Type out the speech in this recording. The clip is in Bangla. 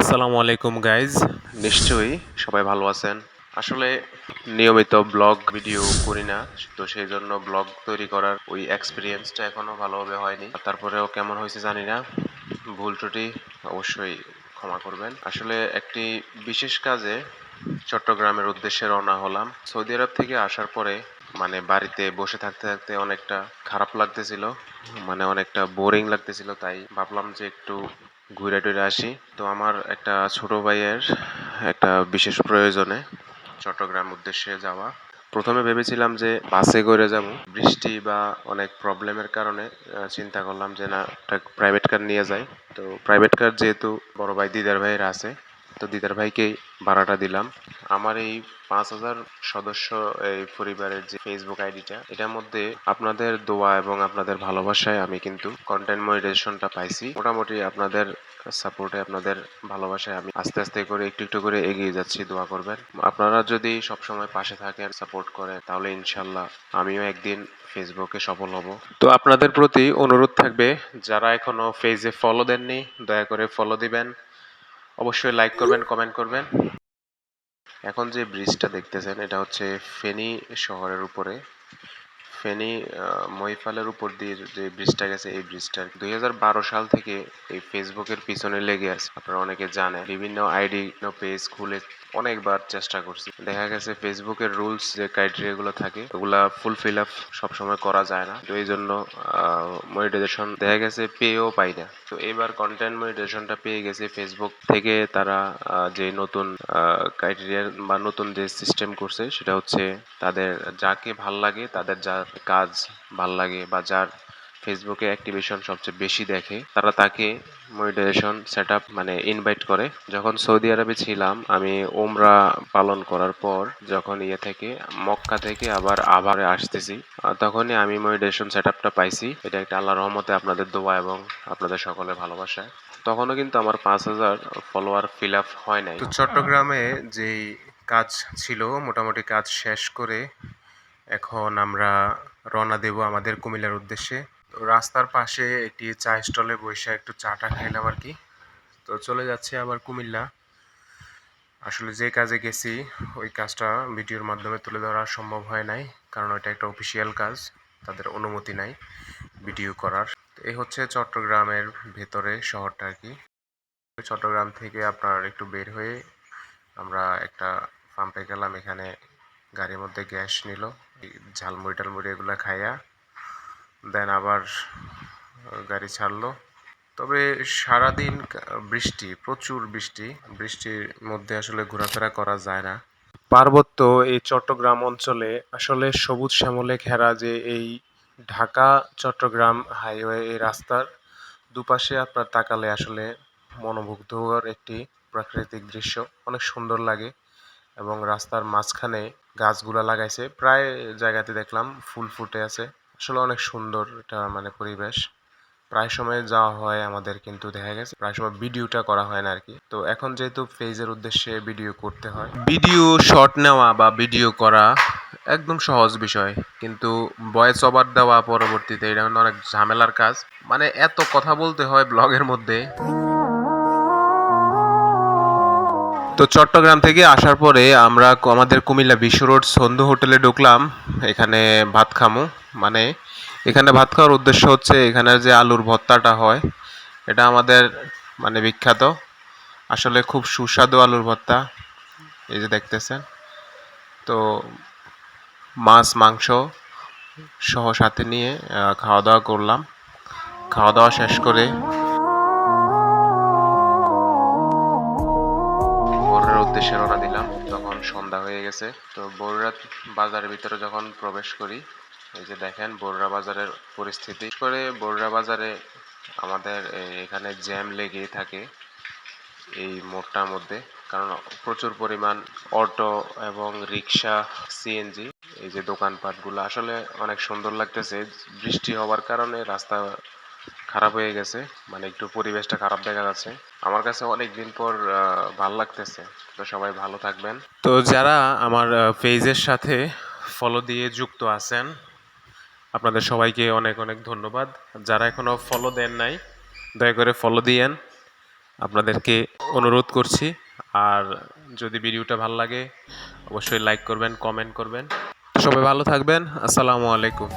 আসসালামু আলাইকুম গাইজ নিশ্চয়ই সবাই ভালো আছেন। আসলে নিয়মিত ব্লগ ভিডিও করি না, তো সেই জন্য ব্লগ তৈরি করার ওই এক্সপিরিয়েন্সটা এখনও ভালোভাবে হয়নি। তারপরেও কেমন হয়েছে জানি না। ভুল ত্রুটি অবশ্যই ক্ষমা করবেন। আসলে একটি বিশেষ কাজে চট্টগ্রামের উদ্দেশ্যে রওনা হলাম। সৌদি আরব থেকে আসার পরে মানে বাড়িতে বসে থাকতে থাকতে অনেকটা খারাপ লাগতেছিল মানে অনেকটা বোরিং লাগতেছিল, তাই ভাবলাম যে একটু ঘুরে টুরে আসি। তো আমার একটা ছোট ভাইয়ের একটা বিশেষ প্রয়োজনে চট্টগ্রাম উদ্দেশ্যে যাওয়া। প্রথমে ভেবেছিলাম যে বাসে করে যাব। বৃষ্টি বা অনেক প্রবলেমের কারণে চিন্তা করলাম যে না, একটা প্রাইভেট কার নিয়ে যাই। তো প্রাইভেট কার যেহেতু বড় ভাই, দিদার ভাইয়ের আছে তো দিদার ভাইকে ভাড়াটা দিলাম। আমার এই পাঁচ হাজার সদস্য এই পরিবারের যে ফেসবুক আইডিটা, এটার মধ্যে আপনাদের দোয়া এবং আপনাদের ভালোবাসায় আমি কিন্তু কন্টেন্ট মনিটাইজেশনটা পাইছি। মোটামুটি আপনাদের সাপোর্টে আপনাদের ভালোবাসায় আমি আস্তে আস্তে করে, একটু একটু করে এগিয়ে যাচ্ছি, দোয়া করবেন। আপনারা যদি সবসময় পাশে থাকেন সাপোর্ট করেন, তাহলে ইনশাল্লাহ আমিও একদিন ফেসবুকে সফল হব। তো আপনাদের প্রতি অনুরোধ থাকবে, যারা এখনও ফেজে ফলো দেননি, দয়া করে ফলো দিবেন। অবশ্যই লাইক করবেন কমেন্ট করবেন। এখন যে ব্রিজটা দেখতেছেন এটা হচ্ছে ফেনী শহরের উপরে। ফেনী মহিফালের উপর দিয়ে যে ব্রিজটা গেছে, এই ব্রিজটা দুই হাজার বারো সাল থেকে এই ফেসবুকের পিছনে লেগে আছে। আপনারা অনেকে জানেন, বিভিন্ন আইডি পেজ খুলে অনেকবার চেষ্টা করছি। দেখা গেছে ফেসবুকের রুলস যে ক্রাইটেরিয়া গুলো থাকে, ওগুলা ফুলফিল আপ সবসময় করা যায় না। তো এই জন্য মনিটাইজেশন দেখা গেছে পেয়েও পাই না। তো এবার কন্টেন্ট মনিটাইজেশনটা পেয়ে গেছে ফেসবুক থেকে তারা যে নতুন ক্রাইটেরিয়া বা নতুন যে সিস্টেম করছে, সেটা হচ্ছে তাদের যাকে ভালো লাগে, তাদের যার কাজ ভালো লাগে বা যার ফেসবুকে অ্যাক্টিভেশন সবচেয়ে বেশি দেখে, তারা তাকে মনিটাইজেশন সেট মানে ইনভাইট করে। যখন সৌদি আরবে ছিলাম, আমি ওমরা পালন করার পর যখন ইয়ে থেকে, মক্কা থেকে আবার আবার আসতেছি তখনই আমি মনিটাইজেশন সেট পাইছি। এটা একটা আল্লাহ রহমতে আপনাদের দোয়া এবং আপনাদের সকলের ভালোবাসায় তখনও কিন্তু আমার পাঁচ হাজার ফলোয়ার ফিল আপ হয় নাই। তো চট্টগ্রামে যেই কাজ ছিল, মোটামুটি কাজ শেষ করে এখন আমরা রওনা দেব আমাদের কুমিল্লার উদ্দেশ্যে। তো রাস্তার পাশে একটি চা স্টলে বসে একটু চাটা খাইলাম আর কি। তো চলে যাচ্ছে আবার কুমিল্লা। আসলে যে কাজে গেছি, ওই কাজটা ভিডিওর মাধ্যমে তুলে ধরা সম্ভব হয় নাই, কারণ ওটা একটা অফিসিয়াল কাজ, তাদের অনুমতি নাই ভিডিও করার। এই হচ্ছে চট্টগ্রামের ভেতরে শহরটা আর কি। চট্টগ্রাম থেকে আপনার একটু বের হয়ে আমরা একটা পাম্পে গেলাম, এখানে গাড়ির মধ্যে গ্যাস নিল ঝালমুড়ি টালমুড়ি এগুলো খাইয়া দেন আবার গাড়ি ছাড়লো। তবে সারাদিন বৃষ্টি, প্রচুর বৃষ্টি, বৃষ্টির মধ্যে আসলে ঘোরাফেরা করা যায় না। পার্বত্য এই চট্টগ্রাম অঞ্চলে আসলে সবুজ শ্যামলে ঘেরা যে এই ঢাকা চট্টগ্রাম হাইওয়ে এই রাস্তার দুপাশে আপনার তাকালে আসলে মনোমুগ্ধকর একটি প্রাকৃতিক দৃশ্য। অনেক সুন্দর লাগে। এবং রাস্তার মাঝখানে গাছগুলা লাগাইছে। প্রায় জায়গাতে দেখলাম ফুল ফুটে আছে। আসলে অনেক সুন্দর এটা মানে পরিবেশ। প্রায় সময় যাওয়া হয় আমাদের কিন্তু দেখা গেছে। প্রায় সময় ভিডিওটা করা হয় না আর কি তো এখন যেহেতু পেজের উদ্দেশ্যে ভিডিও করতে হয়, ভিডিও শর্ট নেওয়া বা ভিডিও করা একদম সহজ বিষয়। কিন্তু ভয়েস ওভার দেওয়া পরবর্তীতে এটা অনেক ঝামেলার কাজ। মানে এত কথা বলতে হয় ব্লগের মধ্যে। তো চট্টগ্রাম থেকে আসার পরে আমরা আমাদের কুমিল্লা বিশ্ব রোড সন্ধু হোটেলে ঢুকলাম। এখানে ভাত খামু। মানে এখানে ভাত খাওয়ার উদ্দেশ্য হচ্ছে এখানের যে আলুর ভর্তাটা হয়, এটা আমাদের মানে বিখ্যাত। আসলে খুব সুস্বাদু আলুর ভর্তা। এই যে দেখতেছেন। তো মাছ, মাংস সহ সাথে নিয়ে খাওয়া দাওয়া করলাম। খাওয়া দাওয়া শেষ করে বড়রার উদ্দেশ্যে রওনা দিলাম। তখন সন্ধ্যা হয়ে গেছে। তো বড়রা বাজারের ভিতরে যখন প্রবেশ করি, এই যে দেখেন বড়রা বাজারের পরিস্থিতি। করে বড়রা বাজারে আমাদের এখানে জ্যাম লেগেই থাকে এই মোড়টার মধ্যে। কারণ প্রচুর পরিমাণ অটো এবং রিক্সা সিএনজি এই যে দোকানপাটগুলো। আসলে অনেক সুন্দর লাগতেছে। বৃষ্টি হওয়ার কারণে রাস্তা খারাপ হয়ে গেছে মানে একটু পরিবেশটা খারাপ দেখা যাচ্ছে। আমার কাছে অনেক দিন পর ভালো লাগতেছে। তো সবাই ভালো থাকবেন। তো যারা আমার পেজের সাথে ফলো দিয়ে যুক্ত আছেন, আপনাদের সবাইকে অনেক অনেক ধন্যবাদ। যারা এখনও ফলো দেন নাই, দয়া করে ফলো দিয়েন। আপনাদেরকে অনুরোধ করছি। আর যদি ভিডিওটা ভালো লাগে, অবশ্যই লাইক করবেন কমেন্ট করবেন। সবাই ভালো থাকবেন। আসসালামু আলাইকুম।